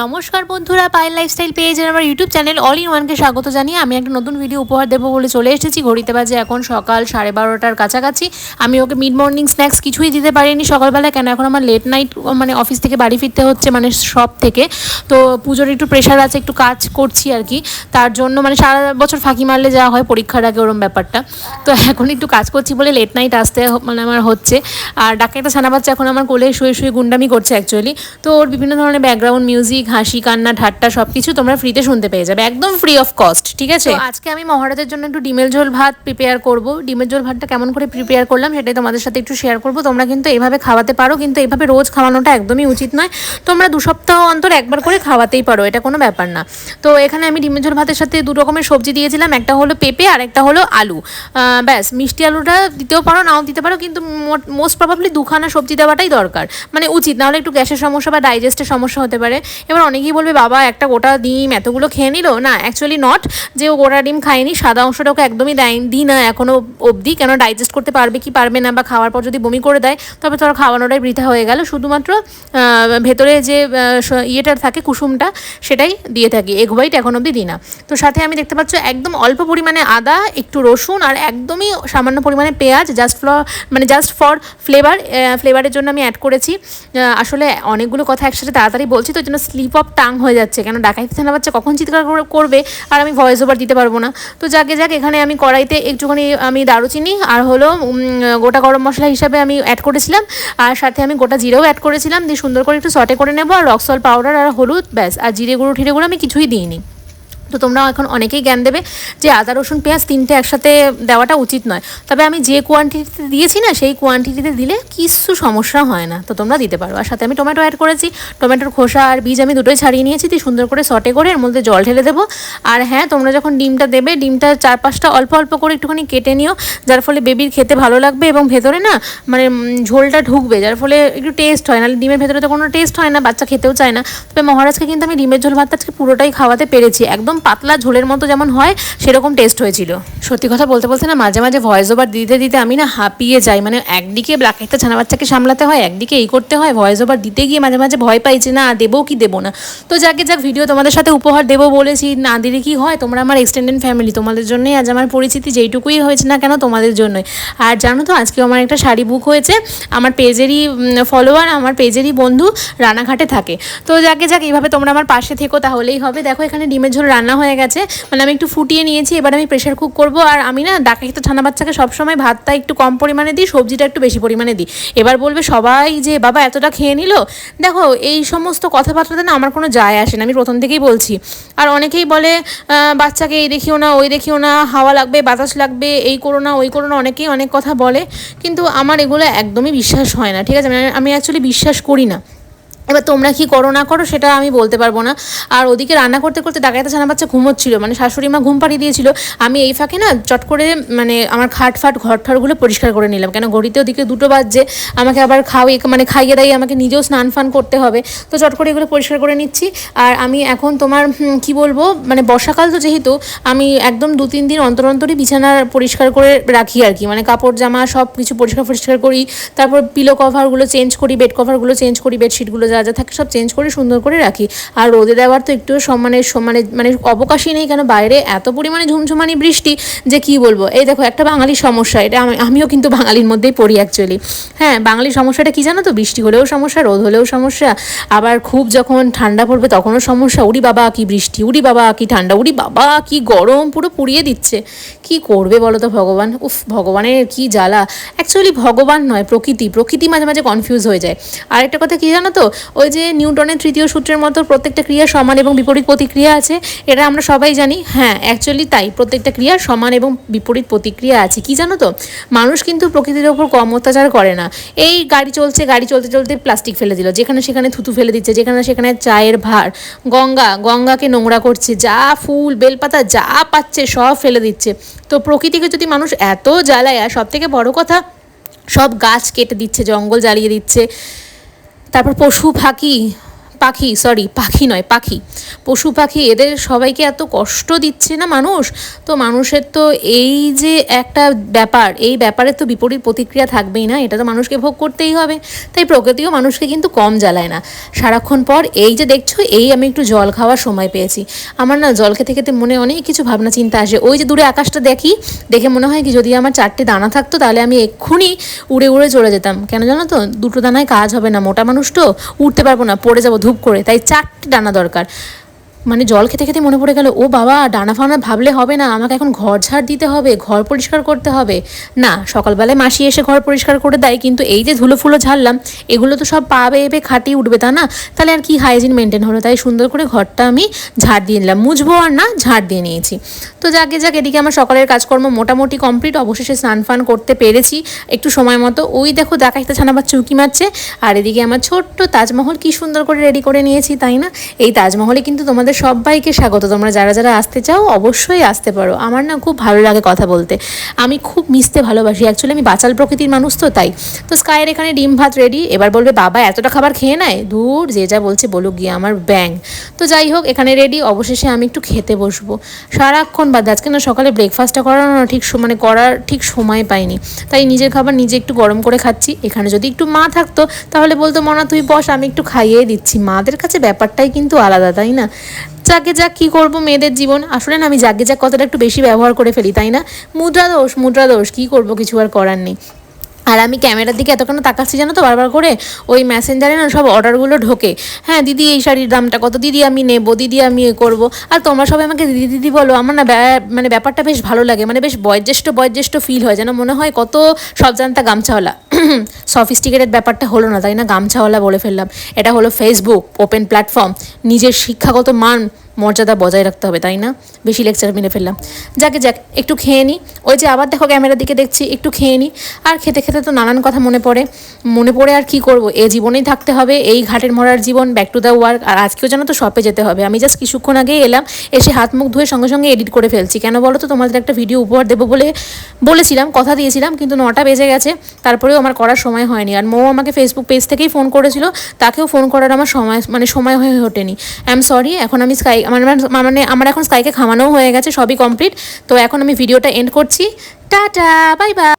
নমস্কার বন্ধুরা, পায়েল লাইফস্টাইল পেজের আমার ইউটিউব চ্যানেল অল ইন ওয়ানকে স্বাগত জানিয়ে আমি একটা নতুন ভিডিও উপহার দেবো বলে চলে এসেছি। ঘড়িতে বাজে এখন সকাল সাড়ে বারোটার কাছাকাছি। আমি ওকে মিড মর্নিং স্ন্যাক্স কিছুই দিতে পারিনি। সকালবেলা কেন এখন আমার লেট নাইট মানে অফিস থেকে বাড়ি ফিরতে হচ্ছে মানে সব থেকে। তো পুজোর একটু প্রেশার আছে, একটু কাজ করছি আর কি। তার জন্য মানে সারা বছর ফাঁকি মারলে যাওয়া হয়, পরীক্ষার আগে ওরম ব্যাপারটা। তো এখন একটু কাজ করছি বলে লেট নাইট আসতে মানে আমার হচ্ছে। আর ডাক্তার একটা ছানা বাচ্চা এখন আমার কোলে শুয়ে শুয়ে গুন্ডামি করছে অ্যাকচুয়ালি তো ওর বিভিন্ন ধরনের ব্যাকগ্রাউন্ড মিউজিক হাসি কান্না, ঠাট্টা সব কিছু তোমরা ফ্রিতে শুনতে পেয়ে যাবে। একদম ফ্রি অফ কস্ট ঠিক আছে? আজকে আমি মহারাজের জন্য একটু ডিমের ঝোল ভাত প্রিপেয়ার করব। ডিমের ঝোল ভাতটা কেমন করে প্রিপেয়ার করলাম সেটাই তোমাদের সাথে একটু শেয়ার করব। তোমরা কিন্তু এভাবে খাওয়াতে পারো, কিন্তু এভাবে রোজ খাওয়ানোটা একদমই উচিত নয়। তোমরা দু সপ্তাহ অন্তর একবার করে খাওয়াতেই পারো, এটা কোনো ব্যাপার না। তো এখানে আমি ডিমের ঝোল ভাতের সাথে দু রকমের সবজি দিয়েছিলাম, একটা হলো পেঁপে আর একটা হলো আলু। ব্যাস, মিষ্টি আলুটা দিতেও পারো, নাও দিতে পারো, কিন্তু মোস্ট প্রবাবলি দুখানা সবজি দেওয়াটাই দরকার। মানে উচিত, নাহলে একটু গ্যাসের সমস্যা বা ডাইজেস্টের সমস্যা হতে পারে। এবার অনেকেই বলবে, বাবা, একটা গোটা ডিম এতগুলো খেয়ে নিল? না অ্যাকচুয়ালি নট যে ও গোটা ডিম খায়নি, সাদা অংশটা ওকে একদমই দেয় দিই না এখনও অবধি। কেন ডাইজেস্ট করতে পারবে কি পারবে না বা খাওয়ার পর যদি বমি করে দেয়, তবে তোর খাওয়ানোটাই বৃথা হয়ে গেল। শুধুমাত্র ভেতরে যে ইয়েটার থাকে, কুসুমটা, সেটাই দিয়ে থাকি। এগ হোয়াইট এখন অবধি দিই না। তো সাথে আমি দেখতে পাচ্ছ, একদম অল্প পরিমাণে আদা, একটু রসুন আর একদমই সামান্য পরিমাণে পেঁয়াজ জাস্ট ফ্ল মানে জাস্ট ফর ফ্লেভার ফ্লেভারের জন্য আমি অ্যাড করেছি। আসলে অনেকগুলো কথা একসাথে তাড়াতাড়ি বলছি, তো জন্য স্লিপ অফ টাং হয়ে যাচ্ছে। কেন? ডাকাইতে থানা বাচ্চা কখন চিৎকার করবে? আর আমি ভয়েস ওভার দিতে পারব না। তো যাকে যাক, এখানে আমি কড়াইতে একটুখানি আমি দারুচিনি আর হলো গোটা গরম মশলা হিসাবে আমি অ্যাড করেছিলাম। আর সাথে আমি গোটা জিরেও অ্যাড করেছিলাম। দিয়ে সুন্দর করে একটু সটে করে নেব। আর রক্সল পাউডার আর হলুদ, ব্যাস। আর জিরে গুঁড়ো ঠিরে গুঁড়ো আমি কিছুই দিইনি। তো তোমরা এখন অনেকেই জ্ঞান দেবে যে আদা, রসুন, পেঁয়াজ তিনটে একসাথে দেওয়াটা উচিত নয়। তবে আমি যে কোয়ান্টিটিতে দিয়েছি না, সেই কোয়ান্টিটিতে দিলে কিছু সমস্যা হয় না। তো তোমরা দিতে পারো। আর সাথে আমি টমেটো অ্যাড করেছি। টমেটোর খোসা আর বীজ আমি দুটোই ছাড়িয়ে নিয়েছি। দিয়ে সুন্দর করে সটে করে এর মধ্যে জল ঢেলে দেবো। আর হ্যাঁ তোমরা যখন ডিমটা দেবে, ডিমটা চার পাঁচটা অল্প অল্প করে একটুখানি কেটে নিও। যার ফলে বেবির খেতে ভালো লাগবে এবং ভেতরে না মানে ঝোলটা ঢুকবে। যার ফলে একটু টেস্ট হয়। নাহলে ডিমের ভেতরে তো কোনো টেস্ট হয় না, বাচ্চা খেতেও চায় না। তবে মহারাজকে কিন্তু আমি ডিমের ঝোল ভাতটা আজকে পুরোটাই খাওয়াতে পেরেছি। একদম পাতলা ঝোলের মতো যেমন হয়, সেরকম টেস্ট হয়েছিল। সত্যি কথা বলতে বলতে না, মাঝে মাঝে ভয়েস ওভার দিতে দিতে আমি না হাঁপিয়ে যাই। মানে একদিকে ব্ল্যাক একটা ছানা বাচ্চাকে সামলাতে হয়, একদিকে এই করতে হয় ভয়েস ওভার দিতে গিয়ে মাঝে মাঝে ভয় পাই যে না, দেবো কি দেবো না। তো যাকে যাক ভিডিও তোমাদের সাথে উপহার দেবো বলেছি। না দিলে কি হয়, তোমরা আমার এক্সটেন্ডেড ফ্যামিলি তোমাদের জন্যই আজ আমার পরিচিতি যেইটুকুই হয়েছে না কেন, তোমাদের জন্যই। আর জানো তো আজকে আমার একটা শাড়ি বুক হয়েছে, আমার পেজেরই ফলোয়ার আমার পেজেরই বন্ধু রানাঘাটে থাকে। তো যাকে যাক, এইভাবে তোমরা আমার পাশে থেকো, তাহলেই হবে। দেখো এখানে ডিমের ঝোল রান্না হয়ে গেছে। মানে আমি একটু ফুটিয়ে নিয়েছি, এবার আমি প্রেশার কুক করব। আর আমি না ডাকে তো ঠান্ডা বাচ্চাকে সবসময় ভাতটা একটু কম পরিমাণে দিই, সবজিটা একটু বেশি পরিমাণে দিই। এবার বলবে সবাই যে, বাবা, এতটা খেয়ে নিল? দেখো, এই সমস্ত কথাবার্তাতে না আমার কোনো যায় আসে না, আমি প্রথম থেকেই বলছি। আর অনেকেই বলে বাচ্চাকে এই দেখিও না, ওই দেখিও না, হাওয়া লাগবে, বাতাস লাগবে, এই করো না, ওই করো না। অনেকেই অনেক কথা বলে, কিন্তু আমার এগুলো একদমই বিশ্বাস হয় না, ঠিক আছে? মানে আমি অ্যাকচুয়ালি বিশ্বাস করি না। এবার তোমরা কি করো না করো সেটা আমি বলতে পারব না। আর ওদিকে রান্না করতে করতে ডাকাইতে ছানা বাচ্চা ঘুমোচ্ছিল। মানে শাশুড়ি মা ঘুম পাড়িয়ে দিয়েছিল। আমি এই ফাঁকে না চট করে মানে আমার খাট ফাট ঘর ঠরগুলো পরিষ্কার করে নিলাম। কেন ঘড়িতে ওদিকে দুটো বাজছে, আমাকে আবার খাওয়াই মানে খাইয়ে দাইয়ে আমাকে নিজেও স্নান ফান করতে হবে। তো চট করে এগুলো পরিষ্কার করে নিচ্ছি। আর আমি এখন তোমার কি বলব? মানে বর্ষাকাল তো যেহেতু, আমি একদম দু তিন দিন অন্তর অন্তরই বিছানা পরিষ্কার করে রাখি আর কি। মানে কাপড় জামা সব কিছু পরিষ্কার পরিষ্কার করি। তারপর পিলো কভারগুলো চেঞ্জ করি বেড কভারগুলো চেঞ্জ করি বেডশিটগুলো যা যা থাকে সব চেঞ্জ করে সুন্দর করে রাখি। আর রোদে দেওয়ার তো একটু সমানে সমানে মানে অবকাশই নেই কেন? বাইরে এত পরিমাণে ঝুমঝুমানি বৃষ্টি যে কি বলব? এই দেখো, একটা বাঙালির সমস্যা, এটা আমি, আমিও কিন্তু বাঙালির মধ্যেই পড়ি অ্যাকচুয়ালি হ্যাঁ বাঙালির সমস্যাটা কি জানো তো? বৃষ্টি হলেও সমস্যা, রোদ হলেও সমস্যা। আবার খুব যখন ঠান্ডা পড়বে তখনও সমস্যা, উড়ি বাবা কি বৃষ্টি, উড়ি বাবা কি ঠান্ডা, উড়ি বাবা কি গরম পুরো পুড়িয়ে দিচ্ছে। কি করবে বলো তো ভগবান? উফ, ভগবানের কি জ্বালা। অ্যাকচুয়ালি ভগবান নয়, প্রকৃতি। প্রকৃতি মাঝে মাঝে কনফিউজ হয়ে যায়। আরেকটা কথা কি জানো তো? ওই যে নিউটনের তৃতীয় সূত্রের মতো প্রত্যেকটা ক্রিয়া সমান এবং বিপরীত প্রতিক্রিয়া আছে, এটা আমরা সবাই জানি। হ্যাঁ অ্যাকচুয়ালি তাই, প্রত্যেকটা ক্রিয়ার সমান এবং বিপরীত প্রতিক্রিয়া আছে। কি জানো তো? মানুষ কিন্তু প্রকৃতির ওপর কম অত্যাচার করে না। এই গাড়ি চলছে, গাড়ি চলতে চলতে প্লাস্টিক ফেলে দিল, যেখানে সেখানে থুতু ফেলে দিচ্ছে, যেখানে সেখানে চায়ের ভার। গঙ্গা, গঙ্গাকে নোংরা করছে, যা ফুল, বেলপাতা যা পাচ্ছে সব ফেলে দিচ্ছে। তো প্রকৃতিকে যদি মানুষ এত জ্বালায় আর সব থেকে বড় কথা, সব গাছ কেটে দিচ্ছে, জঙ্গল জ্বালিয়ে দিচ্ছে তারপর পশু পাখি পাখি সরি পাখি নয়, পাখি। পশু পাখি, এদের সবাইকে এত কষ্ট দিচ্ছে না মানুষ? তো মানুষের তো এই যে একটা ব্যাপার, এই ব্যাপারে তো বিপরীত প্রতিক্রিয়া থাকবেই না, এটা তো মানুষকে ভোগ করতেই হবে। তাই প্রকৃতিও মানুষকে কিন্তু কম জ্বালায় না। সারাক্ষণ পর এই যে দেখছ, এই আমি একটু জল খাওয়ার সময় পেয়েছি। আমার না জল খেতে খেতে মনে অনেক কিছু ভাবনা, চিন্তা আসে। ওই যে দূরে আকাশটা দেখি, দেখে মনে হয় কি যদি আমার চারটে দানা থাকতো, তাহলে আমি এক্ষুনি উড়ে উড়ে চলে যেতাম। কেন জানো তো? দুটো দানায় কাজ হবে না। মোটা মানুষ তো উঠতে পারব না, পড়ে যাব, ধূপ করে তাই চারটে ডানা দরকার। মানে জল খেতে খেতে মনে পড়ে গেল, ও বাবা, ডানা ফানা ভাবলে হবে না, আমাকে এখন ঘর ঝাড় দিতে হবে, ঘর পরিষ্কার করতে হবে। না, সকালবেলায় মাসি এসে ঘর পরিষ্কার করে দেয়, কিন্তু এই যে ধুলো ফুলো ঝাড়লাম, এগুলো তো সব পাবে এবে খাটিয়ে উঠবে, তা না? তাহলে আর কি হাইজিন মেনটেন হলো? তাই সুন্দর করে ঘরটা আমি ঝাড় দিয়ে নিলাম। মুছবো আর না, ঝাড় দিয়ে নিয়েছি। তো যাকে যাক, এদিকে আমার সকালের কাজকর্ম মোটামুটি কমপ্লিট অবশেষে স্নান ফান করতে পেরেছি। একটু সময় মতো, ওই দেখো দেখাইতে ছানা বা চুকি মারছে, আর এদিকে আমার ছোট্ট তাজমহল কি সুন্দর করে রেডি করে নিয়েছি, তাই না? এই তাজমহলে কিন্তু তোমাদের সবাইকে স্বাগত। তোমরা যারা যারা আসতে চাও, অবশ্যই আসতে পারো। আমার না খুব ভালো লাগে কথা বলতে। আমি খুব মিশতে ভালোবাসি। অ্যাকচুয়ালি আমি বাচাল প্রকৃতির মানুষ তো, তাই। তো স্কাইয়ের এখানে ডিম ভাত রেডি এবার বলবে, বাবা, এতটা খাবার খেয়ে নেয় দূর যে যা বলছে বলুক গিয়ে আমার ব্যাং তো যাই হোক, এখানে রেডি অবশেষে আমি একটু খেতে বসবো। সারাক্ষণ বাদ, আজকে না সকালে ব্রেকফাস্টটা করার না ঠিক মানে করার ঠিক সময় পাইনি। তাই নিজের খাবার নিজে একটু গরম করে খাচ্ছি। এখানে যদি একটু মা থাকতো, তাহলে বলতো, মনা, তুই বস, আমি একটু খাইয়ে দিচ্ছি। মাদের কাছে ব্যাপারটাই কিন্তু আলাদা, তাই না? যাকে যাক কী করব মেয়েদের জীবন? আসলে না, আমি যাকে যাক কথাটা একটু বেশি ব্যবহার করে ফেলি, তাই না? মুদ্রা দোষ মুদ্রা দোষ কী করব কিছু আর করার নেই। আর আমি ক্যামেরার দিকে এতক্ষণ তাকাচ্ছি জানো তো বারবার করে? ওই মেসেঞ্জারে না সব অর্ডারগুলো ঢোকে। হ্যাঁ দিদি এই শাড়ির দামটা কত? দিদি আমি নেব, দিদি আমি এ করব। আর তোমরা সবাই আমাকে দিদি দিদি বলো, আমার না মানে ব্যাপারটা বেশ ভালো লাগে। মানে বেশ বয়োজ্যেষ্ঠ বয়োজ্যেষ্ঠ ফিল হয়। যেন মনে হয় কত সব জানতা গামছাওয়ালা। সফিস্টিকেটেড ব্যাপারটা হলো না, তাই না? গামছাওয়ালা বলে ফেললাম। এটা হলো ফেসবুক ওপেন প্ল্যাটফর্ম নিজের শিক্ষাগত মান মর্যাদা বজায় রাখতে হবে, তাই না? বেশি লেকচার মেরে ফেললাম। যাকে, যাক, একটু খেয়ে নিই ওই যে আবার দেখো ক্যামেরার দিকে দেখছি, একটু খেয়ে নিই আর খেতে খেতে তো নানান কথা মনে পড়ে। মনে পড়ে আর কি করব? এ জীবনেই থাকতে হবে, এই ঘাটের মরার জীবন ব্যাক টু দ্য ওয়ার্ক আর আজকেও যেন তো শপে যেতে হবে। আমি জাস্ট কিছুক্ষণ আগেই এলাম, এসে হাত মুখ ধুয়ে সঙ্গে সঙ্গে এডিট করে ফেলছি। কেন বলো তো, তোমাদের একটা ভিডিও উপহার দেবো বলে বলেছিলাম, কথা দিয়েছিলাম, কিন্তু নটা বেজে গেছে। তারপরেও আমার করার সময় হয়নি। আর মৌ আমাকে ফেসবুক পেজ থেকেই ফোন করেছিল, তাকেও ফোন করার আমার সময় মানে সময় হয়ে ওঠেনি। আই এম সরি এখন আমি স্কাই আমার মানে আমার এখন স্কাইকে খাওয়ানোও হয়ে গেছে, সবই কমপ্লিট তো এখন আমি ভিডিওটা এন্ড করছি। Tata bye bye